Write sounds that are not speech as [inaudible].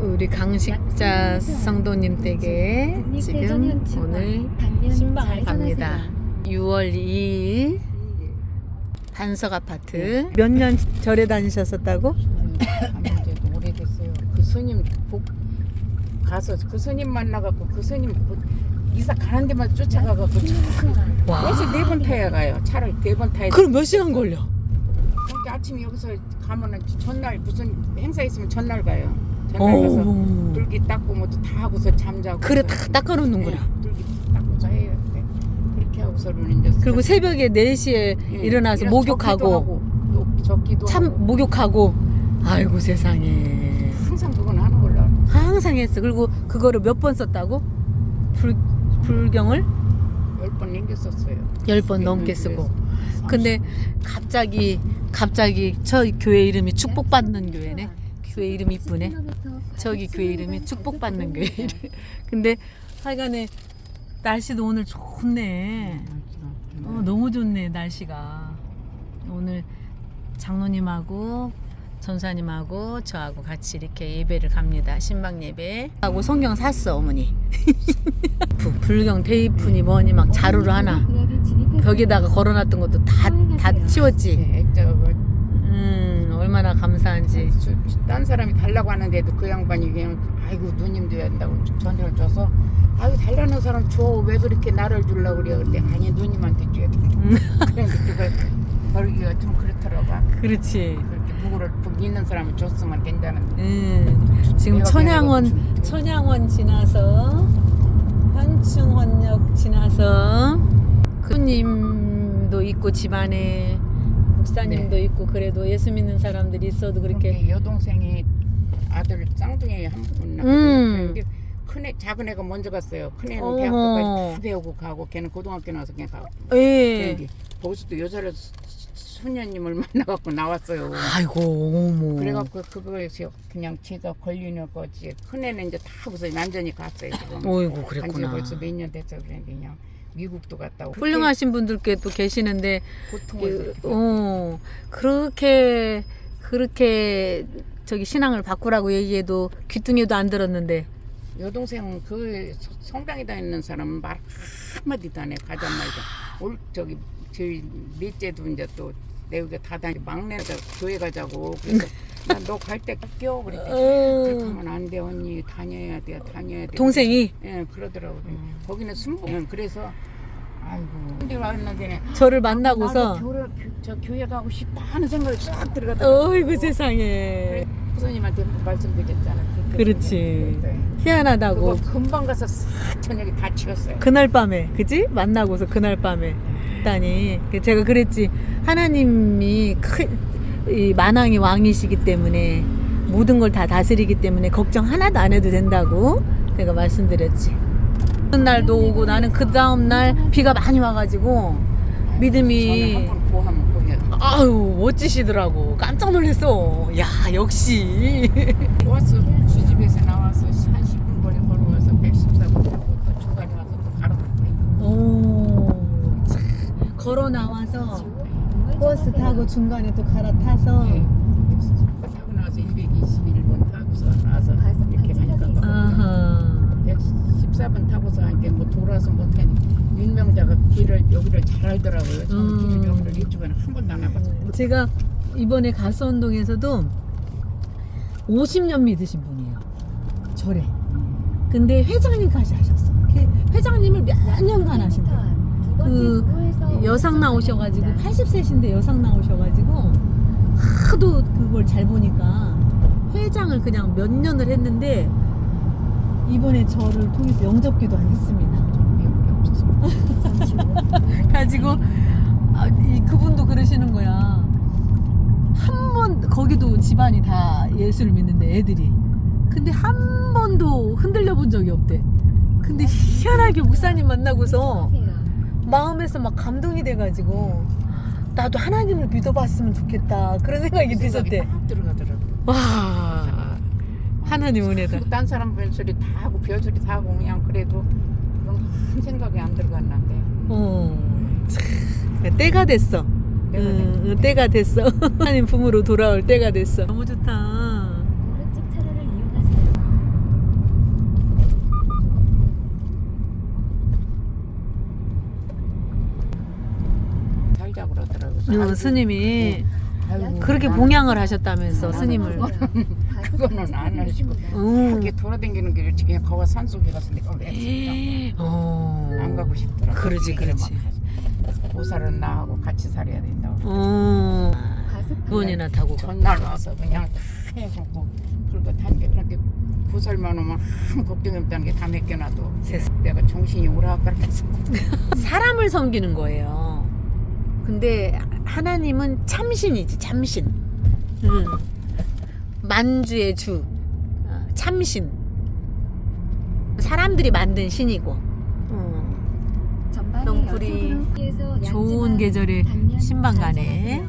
우리 강식자 성도님 댁에 지금 오늘 신방을 갑니다. 6월 2일 반석 아파트 몇 년 절에 다니셨었다고? 가문제도 오래됐어요. 그 스님 복 가서 그 스님 만나갖고 그 스님 복- 이사 가는 데만 쫓아가갖고 와. 버스 네번 타야 가요. 차를 네 번 타야 돼. 그럼 몇 시간 걸려? 그러니까 아침에 여기서 가면은 전날 무슨 행사 있으면 전날 가요. 전날 가서 오. 뚫기 닦고 뭐도 다 하고서 잠자고. 그래 다 닦아놓는구나. 네, 뚫기 닦고서 해요. 네. 그렇게 하고서는 이제 그리고 새벽에 4시에 예, 일어나서 일어나서 목욕하고 적기도 하고, 적기도 하고. 목욕하고 아이고 세상에 항상 그건 하는 걸로 알아. 항상 했어. 그리고 그거를 몇 번 썼다고? 불 불경을 열 번 남겼었어요. 10번 넘게 쓰고. 근데 갑자기 갑자기 저 교회 이름이 축복받는 교회네. 교회 이름 이쁘네. 저기 교회 이름이 축복받는 교회 이름. [laughs] 근데 하여간에 날씨도 오늘 좋네. 어, 너무 좋네 날씨가. 오늘 장로님하고 전사님하고 저하고 같이 이렇게 예배를 갑니다. 신방 예배. 하고 성경 샀어 어머니. [laughs] 부- 불경 테이프니 뭐니 막 자루를 하나 벽에다가 걸어놨던 것도 다 다 치웠지. 네, 액자가 음 얼마나 감사한지. 딴 사람이 달라고 하는데도 그 양반이 그냥 아이고 누님도 한다고 전화를 줘서 아이고 달라는 사람 줘 왜 그렇게 나를 주려고 그래 근데 아니 누님한테 줘야 돼 음. 그런데 그걸 벌기가 좀 그렇더라고 그렇지. 그렇게 누구를 복 있는 사람을 줬으면 된다는데 음 지금 내가 천양원 천양원 지나서 현충원역 지나서 그님도 있고 집안에 목사님도 있고 그래도 예수 믿는 사람들이 있어도 그렇게 여동생이 아들 쌍둥이 한분 음. 낳거든요. 큰애 작은 애가 먼저 갔어요. 큰 애는 어허. 대학교까지 다 배우고 가고 걔는 고등학교 나와서 그냥 가고. 예. 거기서도 여자를 수- 수녀님을 [laughs] 만나갖고 나왔어요. 아이고 어머. 그래갖고 그거에서 그냥 제가 걸리는 거지. 큰 애는 이제 다 하고서 완전히 갔어요. 지금. 간지 그랬구나. 벌써 몇 년 됐어 그랬는데 그냥 미국도 갔다 오고. 훌륭하신 분들께 또 계시는데 고통을 그, 어 그렇게 그렇게 저기 신앙을 바꾸라고 얘기해도 귀뚱이도 안 들었는데 여동생 그 서- 성당에 다니는 사람은 말 한마디도 안 해. 가자마자 올 저기 저희 넷째도 이제 또 내가 다 다니 막내가 교회 가자고. 그래서 [laughs] 너 갈때껴 그랬더니 그렇게 하면 안 돼 언니. 다녀야 돼 다녀야 돼. 동생이? 예 그러더라고. 거기는 순복 예, 그래서 아이고. 근데 왔는데 저를 만나고서 교회, 교- 저 교회 가고 싶다 하는 생각이 싹 들어가더라고. 어이구 세상에. 부모님한테 말씀드렸잖아. 그렇지. 그거 희한하다고. 금방 가서 싹 저녁에 다 치웠어요. 그날 밤에 그지? 만나고서 그날 밤에 다니 제가 그랬지. 하나님이 큰이 만왕의 왕이시기 때문에 모든 걸 다 다스리기 때문에 걱정 하나도 안 해도 된다고 제가 말씀드렸지. 그 날도 오고 나는 그 다음 날 비가 많이 와가지고 믿음이 아유 멋지시더라고. 깜짝 놀랐어. 야 역시. 버스 주집에서 나와서 한 10분 거리 걸어와서 114번 타고 또 중간에 와서 또오 참, 걸어 나와서 버스 타고 중간에 또 갈아타서 네. 타고 나와서 221번 타고서 나와서 이렇게 가니까 아하 114번 타고서 이렇게 뭐 돌아서 못해 윤명자가 길을 여기를 잘 알더라고요. 저는 음. 길을 여기를 이쪽에는 한 번도 안 와봤어요. 제가 이번에 가수운동에서도 50년 믿으신 분이에요 절에 근데 회장님까지 하셨어 그 회장님을 몇 년간 하신대 그 여상 나오셔가지고 80세신데 여상 나오셔가지고 하도 그걸 잘 보니까 회장을 그냥 몇 년을 했는데 이번에 저를 통해서 영접기도 했습니다 미역이 없었어요. [laughs] 가지고 아, 이 그분도 그러시는 거야. 한 번 거기도 집안이 다 예수를 믿는데 애들이. 근데 한 번도 흔들려 본 적이 없대. 근데 희한하게 목사님 만나고서 마음에서 막 감동이 돼가지고 나도 하나님을 믿어봤으면 좋겠다 그런 생각이 드셨대. 딱 들어가더라고요. 와 하나님 은혜다. 딴 사람 별소리 다 하고 별소리 다 하고 그냥 그래도 그런 큰 생각이 안 들어갔는데 어, 참, 때가 됐어. 내가 응, 응, 때가 됐어. [laughs] 하나님 품으로 돌아올 때가 됐어. 너무 좋다. 오른쪽 차로를 어, 스님이 아이고, 그렇게 나는 봉양을 하셨다면서 스님을. 그거는 안 하시고 음. 그렇게 돌아다니는 길을 지금 거가 산속에 가서 내가 왜 했을까? 어. 안 가고 싶더라. 그러지, 그러지. 보살은 나하고 같이 살아야 된다고. 어. 두 번이나 타고 가. 전날 와서 그냥 다 해갖고 그리고 단게 그렇게 보살만 오면 아무 걱정이 없다는 게 다 맡겨놔도 세상. 내가 정신이 오락가락해서 사람을 섬기는 거예요. 근데 하나님은 참신이지, 참신. 응. 만주의 주, 어, 참신. 사람들이 만든 신이고. 어. 넝쿨이 좋은 계절에 신방 가네. 네.